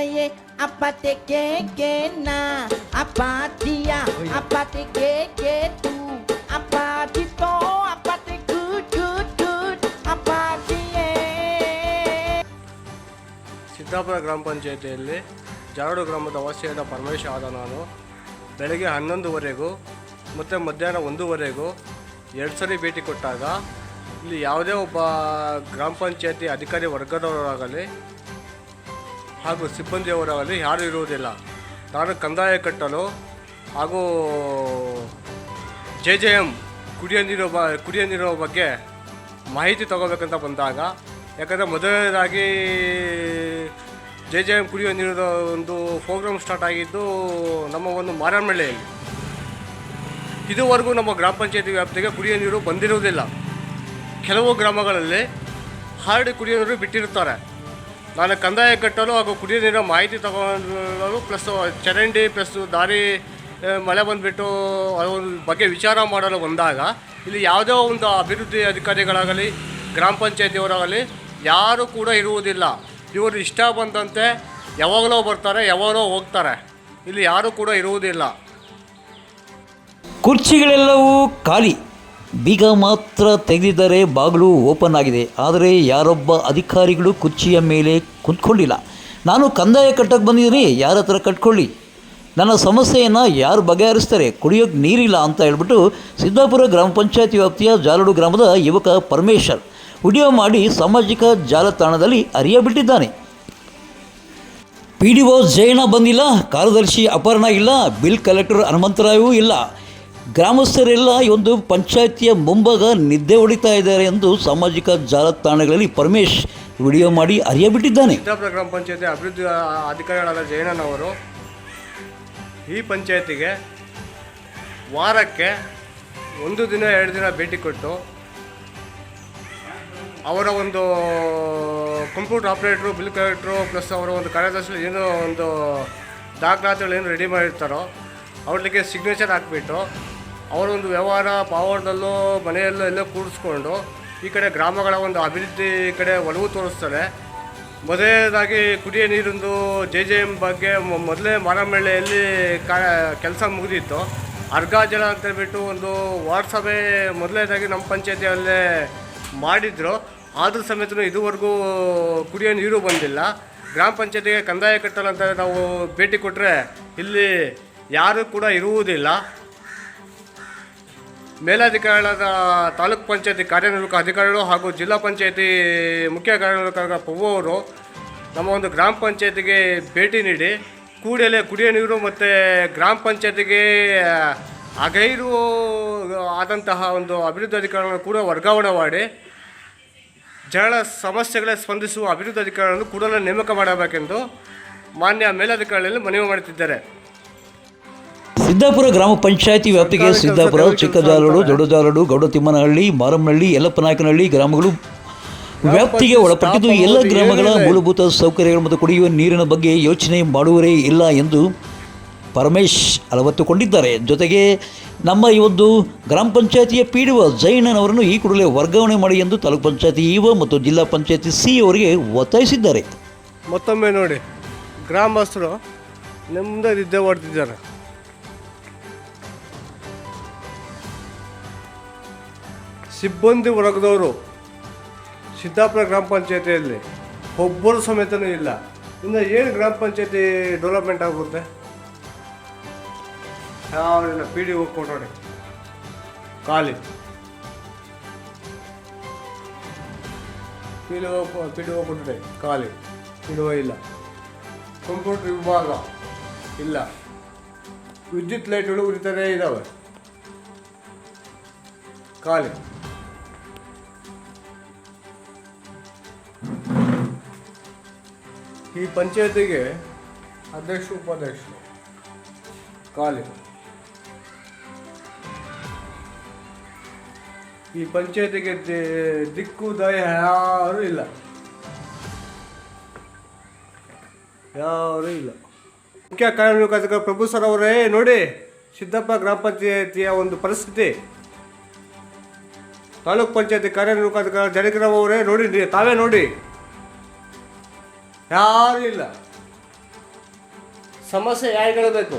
apachaye apate ke ke na apatia apate ke ke tu apatito apate good apatie Siddapura ಗ್ರಾಮ ಪಂಚಾಯತಿಯಲ್ಲಿ ಜಾರಡು ಗ್ರಾಮದ ವಾಸಿಯಾದ ಪರಮೇಶ್ ಆದ ನಾನು. ಬೆಳಗ್ಗೆ ಹನ್ನೊಂದುವರೆಗೂ ಮತ್ತು ಮಧ್ಯಾಹ್ನ ಒಂದೂವರೆಗೂ ಎರಡು ಸರಿ ಭೇಟಿ ಕೊಟ್ಟಾಗ ಇಲ್ಲಿ ಯಾವುದೇ ಒಬ್ಬ ಗ್ರಾಮ ಪಂಚಾಯತಿ ಅಧಿಕಾರಿ ವರ್ಗದವರಾಗಲಿ ಹಾಗೂ ಸಿಬ್ಬಂದಿಯವರಲ್ಲಿ ಯಾರೂ ಇರುವುದಿಲ್ಲ. ನಾನು ಕಂದಾಯ ಕಟ್ಟಲು ಹಾಗೂ ಜೆ ಜೆ ಎಂ ಕುಡಿಯೋ ನೀರು ಬ, ಕುಡಿಯೋ ನೀರು ಬಗ್ಗೆ ಮಾಹಿತಿ ತಗೋಬೇಕಂತ ಬಂದಾಗ, ಯಾಕಂದರೆ ಮೊದಲನೇದಾಗಿ ಜೆ ಜೆ ಎಂ ಕುಡಿಯೋ ನೀರಿನ ಒಂದು ಪ್ರೋಗ್ರಾಮ್ ಸ್ಟಾರ್ಟ್ ಆಗಿದ್ದು ನಮ್ಮ ಒಂದು ಮಾರಮಳ್ಳಿಯಲ್ಲಿ ಇದುವರೆಗೂ ನಮ್ಮ ಗ್ರಾಮ ಪಂಚಾಯತಿ ವ್ಯಾಪ್ತಿಗೆ ಕುಡಿಯೋ ನೀರು ಬಂದಿರುವುದಿಲ್ಲ. ಕೆಲವು ಗ್ರಾಮಗಳಲ್ಲಿ ಹಾರ್ಡ್ ಕುಡಿಯೋ ನೀರು ಬಿಟ್ಟಿರುತ್ತಾರೆ. ನಾನು ಕಂದಾಯ ಕಟ್ಟಲು ಹಾಗೂ ಕುಡಿಯೋ ನೀರಿನ ಮಾಹಿತಿ ತಗೊಳ್ಳಲು ಪ್ಲಸ್ ಚರಂಡಿ ಪ್ಲಸ್ ದಾರಿ ಮಳೆ ಬಂದುಬಿಟ್ಟು ಅದರ ಬಗ್ಗೆ ವಿಚಾರ ಮಾಡಲು ಬಂದಾಗ ಇಲ್ಲಿ ಯಾವುದೋ ಒಂದು ಅಭಿವೃದ್ಧಿ ಅಧಿಕಾರಿಗಳಾಗಲಿ, ಗ್ರಾಮ ಪಂಚಾಯತಿಯವರಾಗಲಿ ಯಾರು ಕೂಡ ಇರುವುದಿಲ್ಲ. ಇವರು ಇಷ್ಟ ಬಂದಂತೆ ಯಾವಾಗಲೋ ಬರ್ತಾರೆ, ಯಾವಾಗಲೋ ಹೋಗ್ತಾರೆ. ಇಲ್ಲಿ ಯಾರು ಕೂಡ ಇರುವುದಿಲ್ಲ. ಕುರ್ಚಿಗಳೆಲ್ಲವೂ ಖಾಲಿ. ಬೀಗ ಮಾತ್ರ ತೆಗೆದಿದ್ದರೆ ಬಾಗಿಲು ಓಪನ್ ಆಗಿದೆ. ಆದರೆ ಯಾರೊಬ್ಬ ಅಧಿಕಾರಿಗಳು ಕುರ್ಚಿಯ ಮೇಲೆ ಕುಂತ್ಕೊಂಡಿಲ್ಲ. ನಾನು ಕಂದಾಯ ಕಟ್ಟಕ್ಕೆ ಬಂದಿದ್ದೀನಿ, ಯಾರ ಹತ್ರ ಕಟ್ಕೊಳ್ಳಿ? ನನ್ನ ಸಮಸ್ಯೆಯನ್ನು ಯಾರು ಬಗೆಹರಿಸ್ತಾರೆ? ಕುಡಿಯೋಕ್ಕೆ ನೀರಿಲ್ಲ ಅಂತ ಹೇಳ್ಬಿಟ್ಟು ಸಿದ್ದಾಪುರ ಗ್ರಾಮ ಪಂಚಾಯತ್ ವ್ಯಾಪ್ತಿಯ ಜಾಲಡು ಗ್ರಾಮದ ಯುವಕ ಪರಮೇಶ್ವರ್ ವಿಡಿಯೋ ಮಾಡಿ ಸಾಮಾಜಿಕ ಜಾಲತಾಣದಲ್ಲಿ ಅರಿಯಬಿಟ್ಟಿದ್ದಾನೆ. ಪಿ ಡಿ ಒ ಜಯಣ್ಣ ಬಂದಿಲ್ಲ, ಕಾರ್ಯದರ್ಶಿ ಅಪರ್ಣ ಇಲ್ಲ, ಬಿಲ್ ಕಲೆಕ್ಟರ್ ಹನುಮಂತರಾಯವೂ ಇಲ್ಲ. ಗ್ರಾಮಸ್ಥರೆಲ್ಲ ಒಂದು ಪಂಚಾಯತಿಯ ಮುಂಭಾಗ ನಿದ್ದೆ ಹೊಡಿತಾ ಇದ್ದಾರೆ ಎಂದು ಸಾಮಾಜಿಕ ಜಾಲತಾಣಗಳಲ್ಲಿ ಪರಮೇಶ್ ವಿಡಿಯೋ ಮಾಡಿ ಅರಿಯಬಿಟ್ಟಿದ್ದಾನೆ. ಸಿದ್ದಾಪುರ ಗ್ರಾಮ ಪಂಚಾಯತಿ ಅಭಿವೃದ್ಧಿ ಅಧಿಕಾರಿಗಳಾದ ಅವರು ಈ ಪಂಚಾಯತಿಗೆ ವಾರಕ್ಕೆ ಒಂದು ದಿನ, ಎರಡು ದಿನ ಭೇಟಿ ಕೊಟ್ಟು ಅವರ ಒಂದು computer operator, bill collector plus ಅವರ ಒಂದು ಕಾರ್ಯದರ್ಶಿ ಏನೋ ಒಂದು ದಾಖಲಾತಿಗಳು ಏನು ರೆಡಿ ಮಾಡಿರ್ತಾರೋ ಅವ್ರಿಗೆ ಸಿಗ್ನೇಚರ್ ಹಾಕ್ಬಿಟ್ಟು ಅವರ ಒಂದು ವ್ಯವಹಾರ ಪಾವರದಲ್ಲೋ ಮನೆಯಲ್ಲೋ ಎಲ್ಲೋ ಕೂಡಿಸ್ಕೊಂಡು ಈ ಕಡೆ ಗ್ರಾಮಗಳ ಒಂದು ಅಭಿವೃದ್ಧಿ ಕಡೆ ಒಲವು ತೋರಿಸ್ತಾರೆ. ಮೊದಲನೇದಾಗಿ ಕುಡಿಯೋ ನೀರಿಂದು ಜೆ ಜೆ ಎಂ ಬಗ್ಗೆ ಮೊದಲೇ ಮಾರಮಳ್ಳಿಯಲ್ಲಿ ಕಾ, ಕೆಲಸ ಮುಗಿದಿತ್ತು. ಅರ್ಗ ಅಂತ ಹೇಳ್ಬಿಟ್ಟು ಒಂದು ವಾರ್ಡ್ ಸಭೆ ಮೊದಲನೇದಾಗಿ ನಮ್ಮ ಪಂಚಾಯತಿಯಲ್ಲೇ ಮಾಡಿದ್ರು. ಆದರೂ ಸಮೇತ ಇದುವರೆಗೂ ಕುಡಿಯೋ ನೀರು ಬಂದಿಲ್ಲ. ಗ್ರಾಮ ಪಂಚಾಯತಿಗೆ ಕಂದಾಯ ಕಟ್ಟಲ್ಲ ಅಂತ ನಾವು ಭೇಟಿ ಕೊಟ್ಟರೆ ಇಲ್ಲಿ ಯಾರೂ ಕೂಡ ಇರುವುದಿಲ್ಲ. ಮೇಲಾಧಿಕಾರಿಗಳಾದ ತಾಲೂಕ್ ಪಂಚಾಯತಿ ಕಾರ್ಯನಿರ್ವಾಹಕ ಅಧಿಕಾರಿಗಳು ಹಾಗೂ ಜಿಲ್ಲಾ ಪಂಚಾಯತಿ ಮುಖ್ಯ ಕಾರ್ಯನಿರ್ವಾಹಕ ಪ್ರಭು ಅವರು ನಮ್ಮ ಒಂದು ಗ್ರಾಮ ಪಂಚಾಯತಿಗೆ ಭೇಟಿ ನೀಡಿ ಕೂಡಲೇ ಕುಡಿಯೋ ನೀರು ಮತ್ತು ಗ್ರಾಮ ಪಂಚಾಯತಿಗೆ ಅಗೈರು ಆದಂತಹ ಒಂದು ಅಭಿವೃದ್ಧಿ ಅಧಿಕಾರಿಗಳನ್ನು ಕೂಡ ವರ್ಗಾವಣೆ ಮಾಡಿ ಜನರ ಸಮಸ್ಯೆಗಳ ಸ್ಪಂದಿಸುವ ಅಭಿವೃದ್ಧಿ ಅಧಿಕಾರಿಗಳನ್ನು ಕೂಡಲೇ ನೇಮಕ ಮಾಡಬೇಕೆಂದು ಮಾನ್ಯ ಮೇಲಧಿಕಾರಿಗಳಲ್ಲಿ ಮನವಿ ಮಾಡುತ್ತಿದ್ದಾರೆ. ಸಿದ್ದಾಪುರ ಗ್ರಾಮ ಪಂಚಾಯಿತಿ ವ್ಯಾಪ್ತಿಗೆ ಸಿದ್ದಾಪುರ ಚಿಕ್ಕಜಾಲಡು ದೊಡ್ಡಜಾಲಡು ಗೌಡತಿಮ್ಮನಹಳ್ಳಿ ಮಾರಮ್ಮನಹಳ್ಳಿ ಯಲ್ಲಪ್ಪನಾಯಕನಹಳ್ಳಿ ಗ್ರಾಮಗಳು ವ್ಯಾಪ್ತಿಗೆ ಒಳಪಟ್ಟಿದ್ದು. ಎಲ್ಲ ಗ್ರಾಮಗಳ ಮೂಲಭೂತ ಸೌಕರ್ಯಗಳು ಮತ್ತು ಕುಡಿಯುವ ನೀರಿನ ಬಗ್ಗೆ ಯೋಚನೆ ಮಾಡುವರೇ ಇಲ್ಲ ಎಂದು ಪರಮೇಶ್ ಅಲವತ್ತುಕೊಂಡಿದ್ದಾರೆ ಜೊತೆಗೆ ನಮ್ಮ ಈ ಒಂದು ಗ್ರಾಮ ಪಂಚಾಯತಿಯ ಪೀಡುವ ಜೈನನವರನ್ನು ಈ ಕೂಡಲೇ ವರ್ಗಾವಣೆ ಮಾಡಿ ಎಂದು ತಾಲೂಕು ಪಂಚಾಯತಿ ಇಒ ಮತ್ತು ಜಿಲ್ಲಾ ಪಂಚಾಯತಿ ಸಿ ಅವರಿಗೆ ಒತ್ತಾಯಿಸಿದ್ದಾರೆ. ಮತ್ತೊಮ್ಮೆ ನೋಡಿ ಗ್ರಾಮಸ್ಥರು ನೆಮ್ಮದಿ ನಿದ್ದೆ ಸಿಬ್ಬಂದಿ ವರ್ಗದವರು ಸಿದ್ದಾಪುರ ಗ್ರಾಮ ಪಂಚಾಯತಿಯಲ್ಲಿ ಒಬ್ಬರು ಸಮೇತನೂ ಇಲ್ಲ. ಇನ್ನು ಏನು ಗ್ರಾಮ ಪಂಚಾಯತಿ ಡೆವಲಪ್ಮೆಂಟ್ ಆಗುತ್ತೆ? ಅವರನ್ನ ಪಿ ಡಿ ಹೋಗಿ ಖಾಲಿ. P D O P D ಕೊಟ್ಟರೆ ಖಾಲಿ. ಪಿ ಡಿ ಒ ಇಲ್ಲ. ಕಂಪ್ಯೂಟರ್ ವಿಭಾಗ ಇಲ್ಲ. ವಿದ್ಯುತ್ ಲೈಟ್ಗಳು ಉರಿತಾನೇ ಇದ್ದಾವೆ ಖಾಲಿ. ಈ ಪಂಚಾಯತಿಗೆ ಅಧ್ಯಕ್ಷ ಉಪಾಧ್ಯಕ್ಷರು ಖಾಲಿ. ಈ ಪಂಚಾಯತಿಗೆ ದಿಕ್ಕು, ದಯ ಯಾರೂ ಇಲ್ಲ. ಯಾರೂ ಇಲ್ಲ. ಮುಖ್ಯ ಕಾರ್ಯನಿರ್ವಾಹಕ ಪ್ರಭು ಸರ್ ಅವರೇ, ನೋಡಿ, ಸಿದ್ದಪ್ಪ ಗ್ರಾಮ ಪಂಚಾಯತಿಯ ಒಂದು ಪರಿಸ್ಥಿತಿ. ತಾಲೂಕ್ ಪಂಚಾಯತಿ ಕಾರ್ಯನಿರ್ವಾಹಕ ಜನಗ್ರಾಮ ಅವರೇ ನೋಡಿ ತಾವೇ ನೋಡಿ. ಯಾರೂ ಇಲ್ಲ. ಸಮಸ್ಯೆ ಹೇಳಬೇಕು?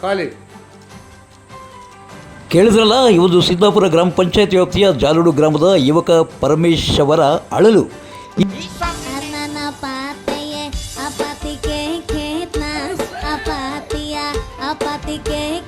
ಖಾಲಿ. ಕೇಳಿದ್ರಲ್ಲ ಇವೊಂದು ಸಿದ್ದಾಪುರ ಗ್ರಾಮ ಪಂಚಾಯತ್ ವ್ಯಾಪ್ತಿಯ ಜಾಲೂಡು ಗ್ರಾಮದ ಯುವಕ ಪರಮೇಶವರ ಅಳಲು. Anana